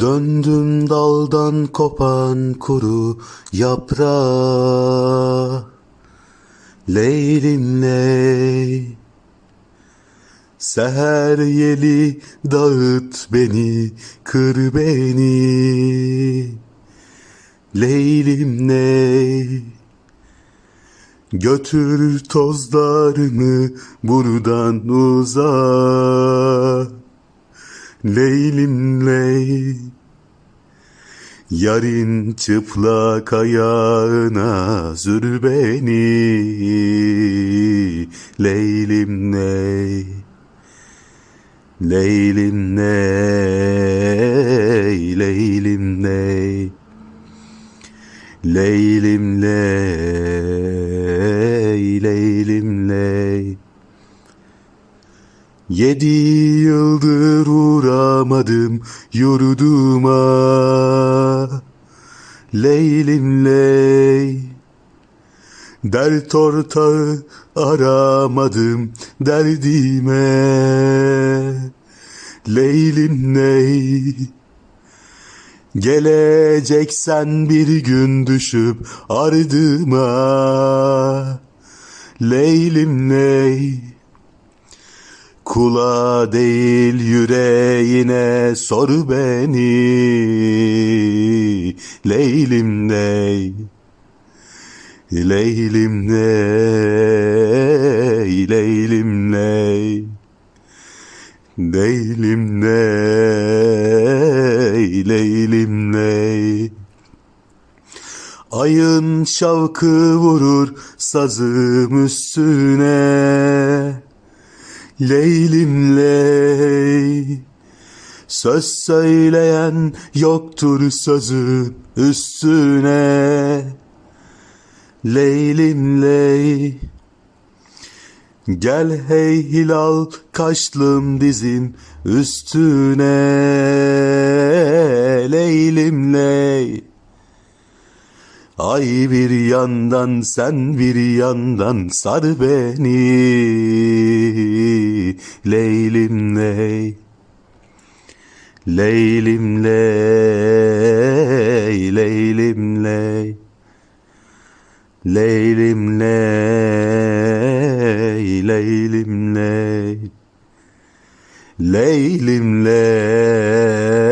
Döndüm daldan kopan kuru yaprağa. Leylim ley Seher yeli dağıt beni, kır beni. Leylim ley Götür tozlarımı buradan uzak Leylim ley Yarın çıplak ayağına sür beni. Leylim ney Leylim ney Leylim ney Leylim ley Leylim ley Yedi yıldır uğramadım yurduma. Leylim ley Dert ortağı aramadım derdime. Leylim ney Geleceksen bir gün düşüp ardıma. Leylim ney Kula değil yüreğine sor beni. Leylim ney? Leylim ney? Leylim ney? Leylim ney? Leylim ney? Ayın şavkı vurur sazım üstüne Leylim ley. Söz söyleyen yoktur sözün üstüne. Leylim ley. Gel hey hilal kaşlım dizim üstüne. Leylim ley. Ay bir yandan sen bir yandan sar beni Leylim ley Leylim ley Leylim ley Leylim ley Leylim ley Leylim ley